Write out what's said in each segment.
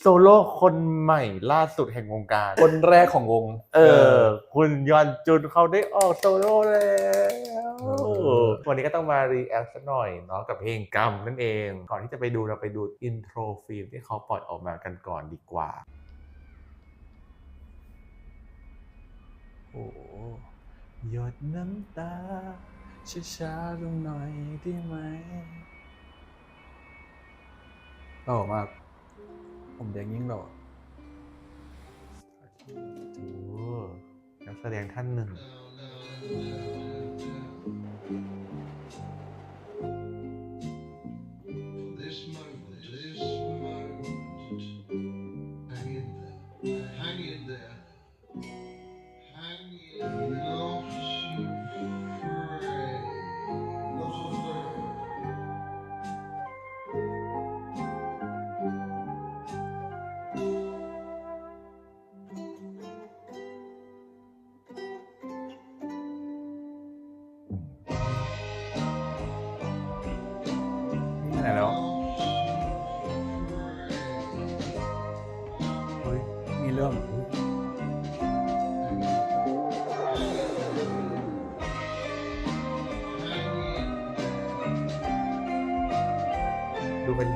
โซโล่คนใหม่ล่าสุดแห่งวงการ คนแรกของวง เออ คุณยอนจุนเขาได้ออกโซโล่แล้วเออวันนี้ก็ต้องมารีแอคสักหน่อยเนาะกับเพลงกรรมนั่นเอง ก่อนที่จะไปดูเราไปดูอินโทรฟิล์มที่เขาปล่อยออกมากันก่อนดีกว่า โอ้โหหยดน้ำตาช้าๆลงหน่อยได้ไหมหล่อมาก ผมแดงยิ่งหล่อโอ้นักแสดงท่านหนึ่ง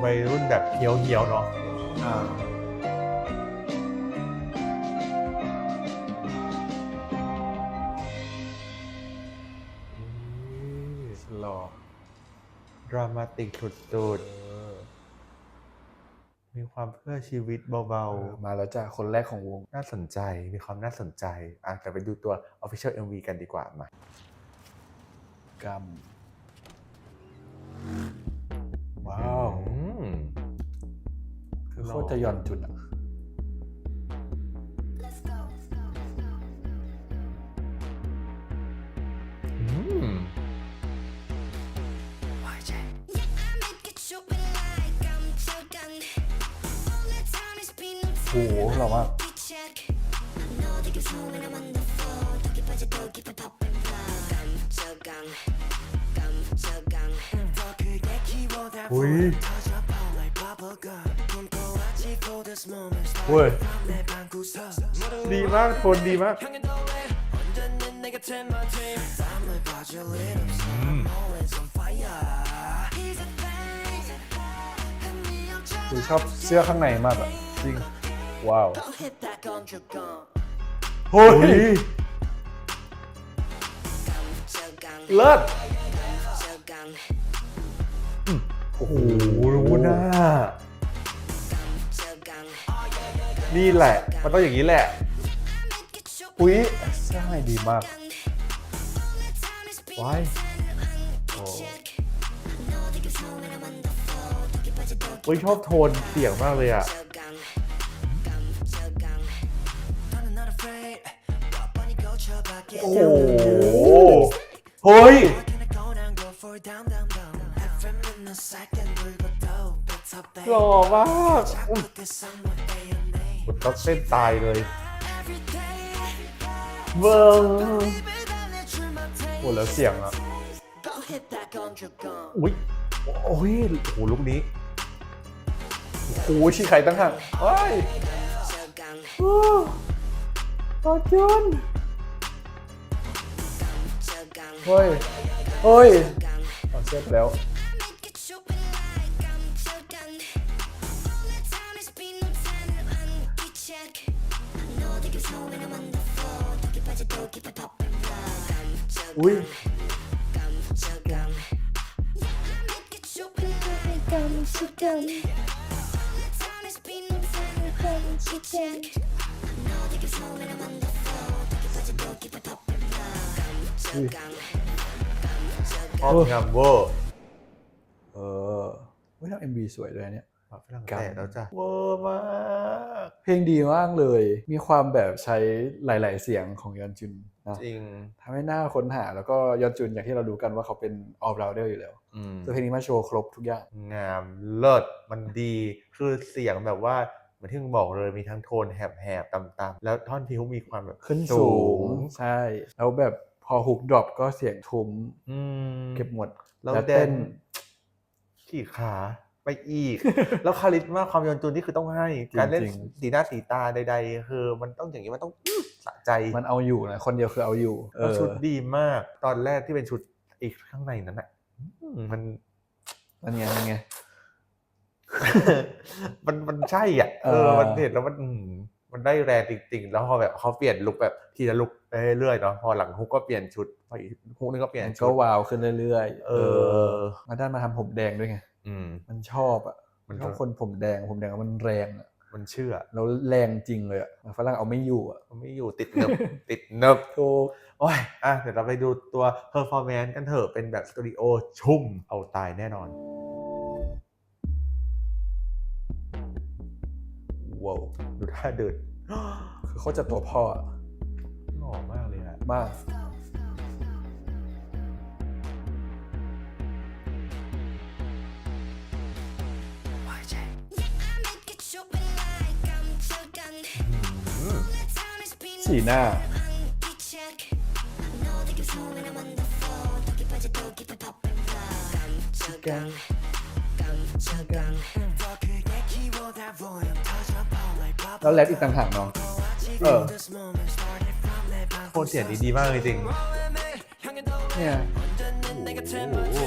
วัยรุ่นแบบเฮี้ยวเฮี้ยวๆเนาะอ่าหล่อดรามาติกสุดเออๆมีความเพื่อชีวิตเบาเออมาแล้วจ้ะคนแรกของวง ๆ น่าสนใจ มีความน่าสนใจอะแต่ไปดูตัว Official MV กันดีกว่ามา กรรม ว้าวอืมคือ โคตรจะหย่อนจุดอะอืมโอ้โหหล่อมากอุ้ย เว้ยดีมากโทนดีมากอืมคือชอบเสื้อข้างในมากอะจริง ว้าวเฮ้ยเลิศโอ้โหรู้หน้า นี่แหละ มันต้องอย่างนี้แหละ อุ้ยเสื้อข้างในดีมากว้ายโอ้ยชอบโทนเสียงมากเลยอะโอ้โหเฮ้ยหล่อมาก อุ๊ยผมต้องเต้นตายเลยเบิงโอ้แล้วเสียงอะ อุ้ยโอ้ยโอ้โหลุกนี้โอ้โหชี้ไข่ตั้งห่างเฮ้ยต่อจุนเฮ้ยเฮ้ยต่อเสื้อไปแล้ว อุ้ยอุ้ยชอบงามเวอร์เออเฮ้ยทำเอ็มวีสวยด้วยเนี่ย ฝรั่งเศสแล้วจ้ะเวอร์มากเพลงดีมากเลย มีความแบบใช้หลาย ๆ เสียงของยอนจุนนะจริงทำให้น่าค้นหาแล้วก็ยอนจุนอย่างที่เรารู้กันว่าเขาเป็น all rounder อยู่แล้วอืมแต่เพลงนี้มาโชว์ครบทุกอย่าง งามเลิศมันดีคือเสียงแบบว่าเหมือนที่มึงบอกเลยมีทั้งโทนแหบๆต่ำๆแล้วท่อนพิวมีความแบบขึ้นสูงใช่แล้วแบบพอฮุกดรอปก็เสียงทุ้มอืมเก็บหมดแล้วแล้วแดเต้นนขี่ขา ไปอีก แล้วคาริสมาความยนจุนนี่คือต้องให้การเล่นจริงสีหน้าสีตาใด ๆ คือ มันต้องอย่างนี้มันต้องอื้อสะใจมันเอาอยู่นะคนเดียวคือเอาอยู่เอแล้วอชุดดีมาก ตอนแรกที่เป็นชุดอีกข้างในนั้นอะอืมมันนั่นไงนั่นไงมันมันใช่อะเออเออมันเห็นแล้วมันอืมมันได้แรงจริง ๆ แล้วพอแบบเขาเปลี่ยนลุคแบบทีละลุคไปเรื่อยๆเนาะพอหลังฮุกก็เปลี่ยนชุดพออีกฮุกนึงก็เปลี่ยนมันชุก็ดวาวขึ้นเรื่อยๆเออ มาด้านมาทำผมแดงด้วยไง อืม มันชอบอะมันชอบคนผมแดงผมแดงมันแรงอะมันเชื่อ แล้วแรงจริงเลยอะฝรั่งเอาไม่อยู่อะมันไม่อยู่ติดเนิบติดเนิบถูกโอ้ยอะเดี๋ยวเราไปดูตัว performance กันเถอะเป็นแบบสตูดิโอชุ่มเอาตายแน่นอนว้าวดูท่าเดินคือเขาจะตัวพ่ออะหล่อมากเลยอะมาก สีหน้า แล้วแรปอีกต่างหากเนาะเออ โคตรเสียงดีมากเลยจริง เนี่ยโอ้โห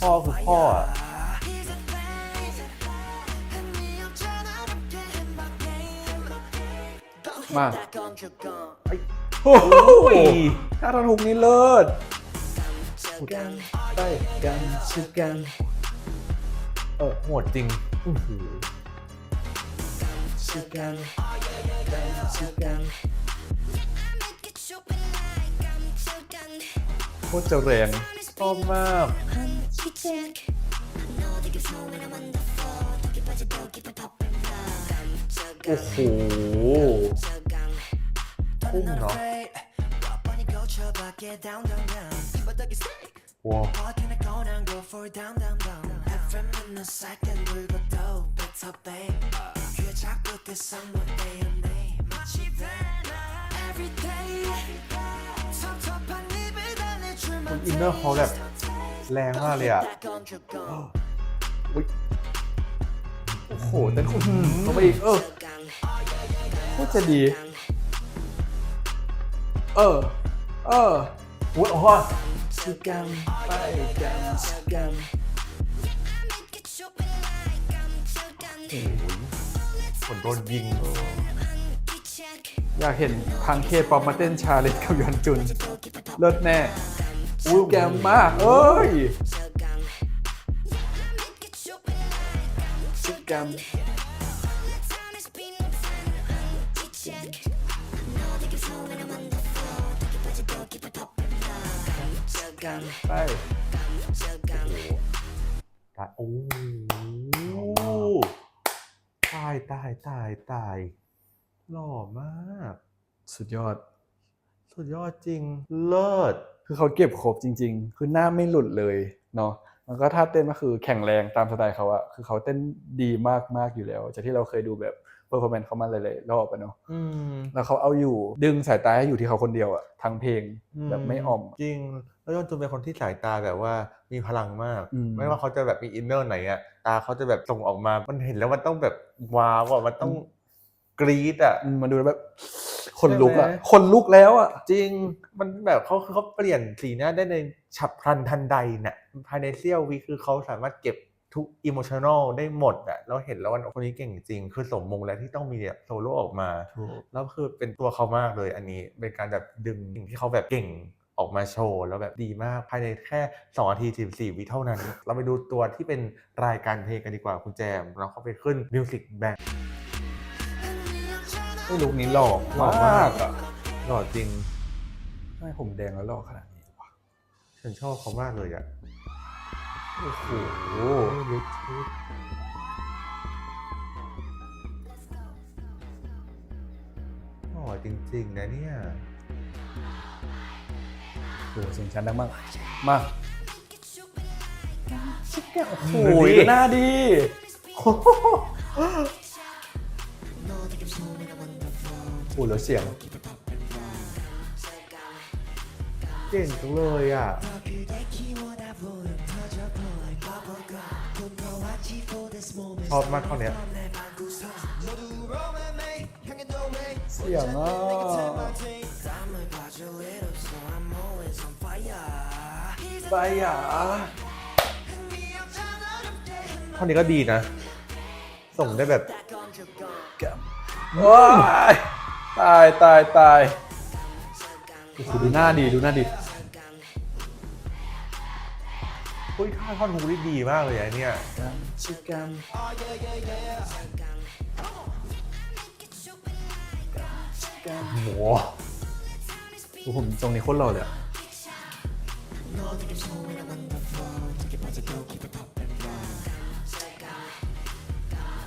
พ่อคือพ่ออะ มาไอ้โอ้โหโอ้ยถ้าทอนฮุกนี้เลิศกันได้กันชิกันเออโหดจริงอื้อหือชิกันกันชิกันโคตรจะแรงชอบมากโอ้โห พุ่งเนาะว้าวคุณอินเนอร์เขาแบบแรงมากเลยอะโอ้โหเต้นคุณลงไปอีกเออโคตรจะดีเออ เอออุ้ยโอ้โหชิกันไปกันชิกันเหมือนโดนยิง อยากเห็นพังเคป๊อปมาเต้นชาเลนจ์กับยอนจุน เลิศแน่อุ้ยแกมมาก เอ้ยชิกัน กันไปตายโอ้โหตายตายตายตายหล่อมาก สุดยอด สุดยอดจริง เลิศ คือเขาเก็บครบจริง ๆ คือหน้าไม่หลุดเลยเนาะแล้วก็ท่าเต้นก็คือแข็งแรงตามสไตล์เขาอะคือเขาเต้นดีมากๆอยู่แล้ว จากที่เราเคยดูแบบเปอร์ฟอร์แมนซ์เขามาหลายๆรอบอะเนาะอืมแล้วเขาเอาอยู่ดึงสายตาให้อยู่ที่เขาคนเดียวอะทั้งเพลงแบบไม่อ่อม จริง แล้วยอนจุนเป็นคนที่สายตาแบบว่ามีพลังมากอืมไม่ว่าเขาจะแบบมีอินเนอร์ไหนอะตาเขาจะแบบส่งออกมา มันเห็นแล้วมันต้องแบบว้าวอะมันต้องกรี๊ดอะอืมมันดูแล้วแบบคนลุกอะใช่ไหมคนลุกแล้วอะจริงมันแบบเขาคือเขาเปลี่ยนสีหน้าได้ในฉับพลันทันใดน่ะภายในเสี้ยววิคือเขาสามารถเก็บทุกอิโมชัน a ลได้หมดอะแล้วเห็นแล้วว่าคนนี้เก่งจริง คือสมมงแล้วที่ต้องมีแบบโซโล่ออกมา แล้วคือเป็นตัวเขามากเลยอันนี้เป็นการแบบดึงสิ่งที่เขาแบบเก่ง ออกมาโชว์แล้วแบบดีมากภายในแค่2นาที14วิเท่านั้น เราไปดูตัวที่เป็นรายการเพลงกันดีกว่าคุณแจม เราเข้าไปขึ้นมิวสิกแบงไม่ลุกนี้หล่อหล่อมามากอะหล่อจริงทำไมผมแดงแล้วหล่อขนาดนี้วะฉันชอบเขามากเลยอะโอ้โหลิทชุดหล่อจริง ๆ นะเนี่ย โอ้โหเสียงชันดังมาก มาโอ้โหดูดิดูหน้าดีโอ้โหแล้วเสียงเก่งจังเลยอะชอบมากท่อนเนี้ยเสียงอะ ไปอะท่อนนี้ก็ดีนะ ส่งได้แบบว้ายตายตายตายดูหน้าดีดูหน้าดีเฮ้ยท่าท่อนฮุกนี่ดีมากเลยไอะเนี่ยกันชิกันกันโหโอ้โหผมตรงนี้โคตรหล่อเลยอะ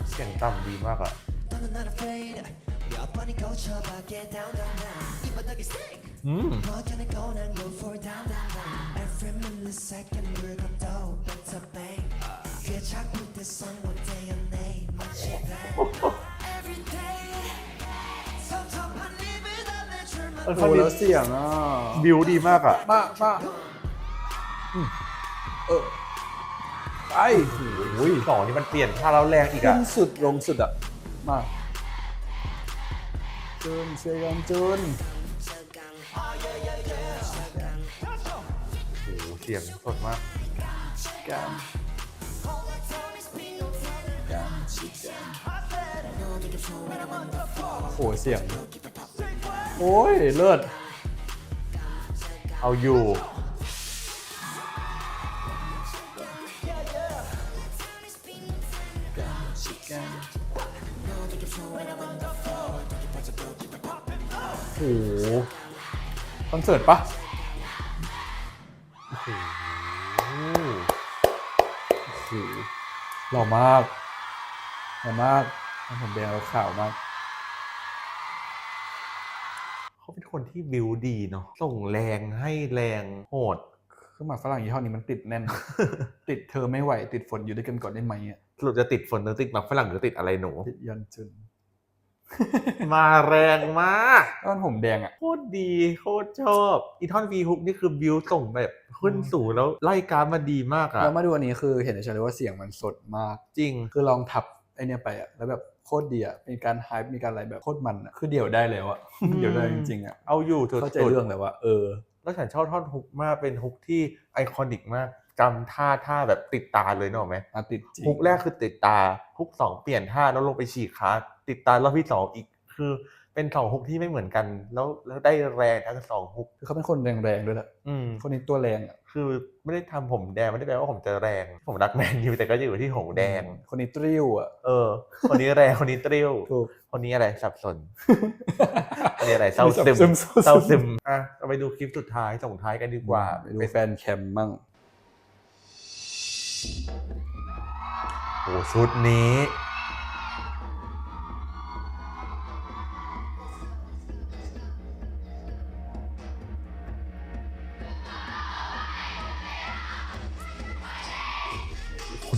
เสียงต่ำดีมากอะอืมเออโอ้ท่อนโหนี้แล้วเสียงอะบิวดีมากอะมามาอืม เออไปโอ้ยสองนี่มันเปลี่ยนท่าแล้วแรงอีกขึ้อะนสุดลงสุดอะ มาจุนเชียร์กันจุนโอ้โหเสียงสดมากกันกันชิกันโอ้โหเสียง โอ้ย เลิศเอาอยู่ คอนเสิร์ตปะโอ้โหโอ้โหหล่อมากหล่อมากทำผมแดงแล้วขาวมาก เขาเป็นคนที่บิวดีเนาะ ส่งแรงให้แรงโหดเครื่องหมากฝรั่งยี่ห้อนี้มันติดแน่น ติดเธอไม่ไหว ติดฝนอยู่ด้วยกันก่อนได้ไหมอะสรุปจะติดฝนหรือติดหมักฝรั่งหรือติดอะไรหนู ติดยันจุน มาแรงมากก้อนผมแดงอะโคตรดีโคตรชอบอีท่อนวีฮุกนี่คือบิวส่งแบบขึ้นสูงแล้วไล่กราฟมาดีมากอะแล้วมาดูอันนี้คือเห็นได้ชัดเลยว่าเสียงมันสดมากจริง คือลองทับไอเนี้ยไปอะแล้วแบบโคตรดีอะมีการไฮป์มีการอะไรแบบโคตรมันอะคือเดี่ยวได้แล้วอะอืมเดี่ยวได้จริงๆอะเอาอยู่สุดๆเข้าใจเรื่องแล้วว่าเออ แล้วฉันชอบท่อนฮุกมากเป็นฮุกที่ไอคอนิกมากจำท่าท่าแบบติดตาเลยเนกอะไหมอาติดจริงฮุกแรกคือติดตาฮุกสองเปลี่ยนท่าแล้วลงไปฉีกขา ติดตารอบที่สองอีกคือเป็นสองฮุกที่ไม่เหมือนกัน แล้วแล้วได้แรงทั้งสองฮุกคือเขาเป็นคนแรงๆด้วยแหละอืมคนนี้ตัวแรงอะคือไม่ได้ทำผมแดงไม่ได้แปลว่าผมจะแรง ผมรักแมนยูแต่ก็จะอยู่ที่หงแดง คนนี้ตริ้วอะเออ คนนี้แรงคนนี้เตรี้ยวถูก คนนี้อะไรสับสน คนนี้อะไรเศร้าซึมซึมเศร้าซึมอะเราไปดูคลิปสุดท้ายส่งท้ายกันดีกว่าไปดูแฟนแคมมั่งโอ้ชุดนี้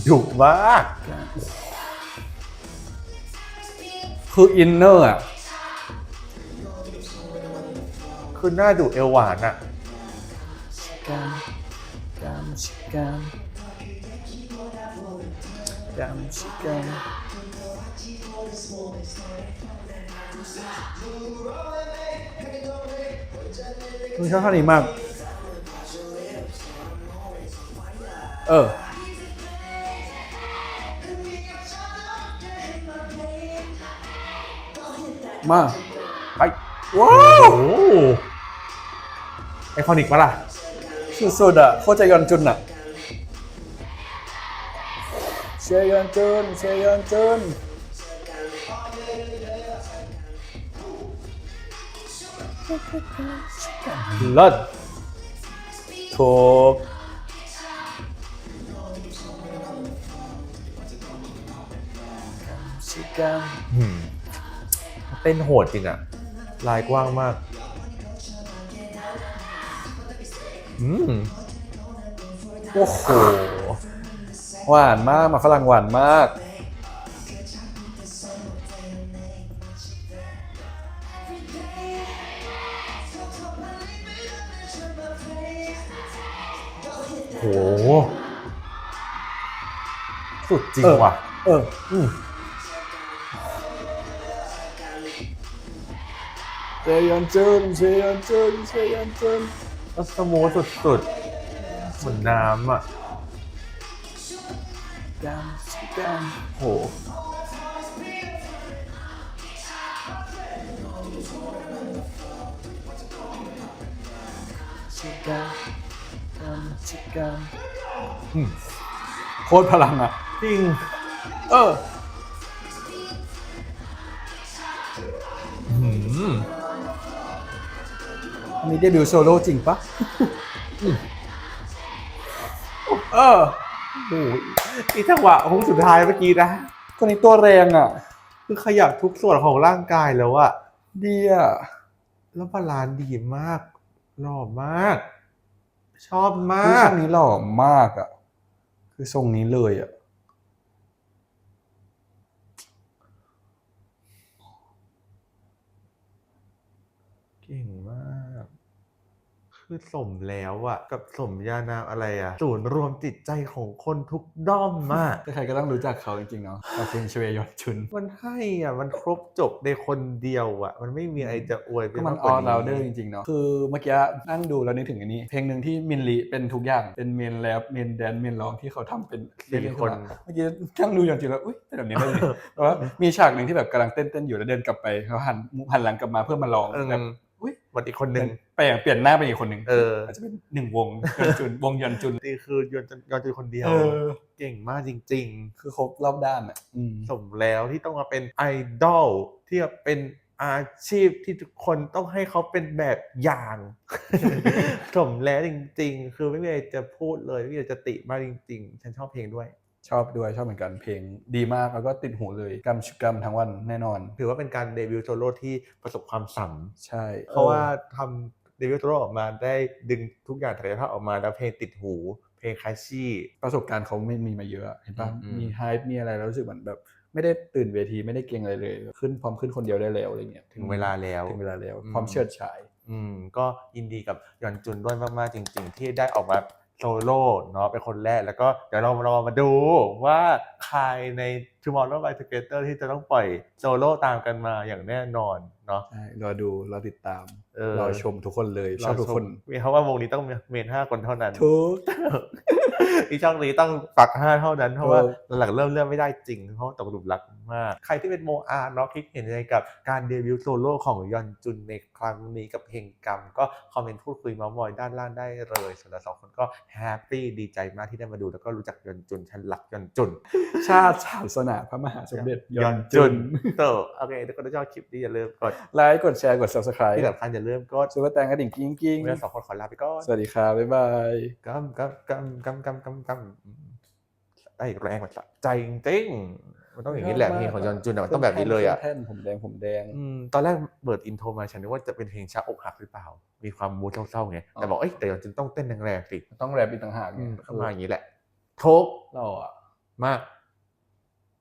ดุมากคืออินเนอร์อะคือหน้าดุเอวหวานอะกันกันชิกันกันชิกันมึงชอบท่านี้มาก เออ มาไปว้าโอ้วโหไอคอนิกปะล่ะสุดๆอะโคตรใจยอนจุนอะเชยยอนจุนเชยยอนจุนเลิศถูกชิกันหืม เต้นโหดจริงอะลายกว้างมาก อืมโอ้โห หวานมาก มาฝรั่งหวานมาก โห สุดจริงว่ะ เออ อืม เจยอนจุนเจยอนจุนเจยอนจุนแล้วสมูทสุดๆเหมือนน้ำอะกันกันโหชิกันกันชิกันอืมโคตรพลังอะ จริง เออ อันนี้เดบิวต์โซโล่จริงปะเออโอ้ยอีจังหวะฮุกสุดท้ายเมื่อกี้นะ คนนี้ตัวแรงอะ คือขยับทุกส่วนของร่างกายแล้วอะดีอะแล้วบาลานซ์ดีมาก หล่อมาก ชอบคือมาทกรงนี้หล่อมากอะคือทรงนี้เลยอะ เก่งมาก คือสมแล้วอะกับสมญานามอะไรอะศูนย์รวมจิตใจของคนทุกด้อมมาก ใครๆก็ต้องรู้จักเขาจริงๆเนาะอาเซนชเวยอนชุน มันให้อะมันครบจบในคนเดียวอะมันไม่มีอะไรจะอวยไปก็มันมากอกว่าอนี้ราเดอร์จริงๆเนาะคือเมื่อกี้นั่งดูแล้วนึกถึงอันนี้ เพลงหนึ่งที่มินลีเป็นทุกอย่างเป็นเมนแรปเมนแดนเมนร้องที่เขาทำเป็นสี่เล่ๆคนขึ้มาเมื่อกี้นั่งดูอย่างจริงแล้วอุ้ยเป็นแบบนี้ได้เลยแต่ว่ามีฉากหนึ่งที่แบบกำลังเต้นๆอยู่แล้วเดินกลับไปเขาหันหันหลังกลับมาเพื่อมาร้องเออแบบอุ้ย วันอีกคนหนึ่งเปลี่ยนเปลี่ยนหน้าเป็นอีกคนหนึ่งเอออาจจะเป็นหนึ่งวงยอนจุนวงยอนจุนนี่คือยอนจนยอนจนคนเดียวเออเก่งมากจริงคือครบรอบด้านอะอืมๆสมแล้วที่ต้องมาเป็นไอดอลที่เป็นอาชีพที่ทุกคนต้องให้เขาเป็นแบบอย่างสมแล้วจริง ๆ คือไม่มีอะไรจะพูดเลยไม่มีอะไรจะติมากจริง ๆ ฉันชอบเพลงด้วย ชอบด้วยชอบเหมือนกันเพลงดีมากแล้วก็ติดหูเลยกำชุกรรมทั้งวันแน่นอน ถือว่าเป็นการเดบิวต์โซโล่ที่ประสบความสำเร็จใช่ เพราะว่าทำเดบิวต์โซโล่ออกมาได้ดึงทุกอย่างศักยภาพออกมาแล้วเพลงติดหู เพลงคลาสซี่ ประสบการณ์เขาไม่มีมาเยอะอะเห็นปะอืมอืม มีไฮป์มีอะไรแล้วรู้สึกเหมือนแบบ ไม่ได้ตื่นเวทีไม่ได้เก่งอะไรเลย ขึ้นพร้อมขึ้นคนเดียวได้แล้วอะไรเงี้ยถึงเวลาแล้ว ถึงเวลาแล้วอืม พร้อมเชิดฉาย อืมก็ยินดีกับยอนจุนด้วยมาก ๆ จริง ๆ ที่ได้ออกมา โซโล่เนาะเป็นคนแรก แล้วก็เดี๋ยวเรารอมาดูว่าใครใน Tomorrow by Together ที่จะต้องปล่อยโซโล่ตามกันมาอย่างแน่นอนเนาะใช่รอดูรอติดตามเออรอชมทุกคนเลยชอบทุกคนมีเพราะว่าวงนี้ต้องมีเมนห้าคนเท่านั้นทุก อีช่องนี้ต้องปักห้าเท่านั้น เพราะว่าเออหลังๆเริ่มเลื่อนไม่ได้จริง เพราะว่าตกหลุมรักมาก ใครที่เป็นโมอาร์เนาะคิดเห็นยังไงกับการเดบิวต์โซโล่ของยอนจุนในครั้งนี้กับเพลงกรรม ก็คอมเมนต์พูดคุยเมาส์มอยด้านล่างได้เลยส่วนเราสองคนก็แฮปปี้ดีใจมากที่ได้มาดูแล้วก็รู้จักยอนจุนฉันรักยอนจุน ชาติศาสนาพระมหาสมเด็จยยออนนจุจุนนเตอโอเคทุกคนถ้าชอบคลิปนี้อย่าลืมกดไลค์กดแชร์กด subscribe ที่สำคัญอย่าลืมกดซูเปอร์แตงกระดิ่งกิ้งกิ้งเราสองคนขอลาไปก่อนสวัสดีครับบ๊ายบายกำกำกำกำกำกำกำได้แรงมันสะใจจริงๆมันต้องอย่างนี้แหละเพลงของยอนจุนอะมันต้องแบบนี้เลยอะแท่นผมแดงผมแดงอืมตอนแรกเปิดอินโทรมาฉันนึกว่าจะเป็นเพลงช้าอกหักหรือเปล่า มีความมูดเศร้าๆไงแต่บอกเอ้ยแต่ยอนจุนต้องเต้นแรงๆสิต้องแรปอีกต่างหากอืไงมเข้ามาอย่างนี้แหละทุกเราอะมาก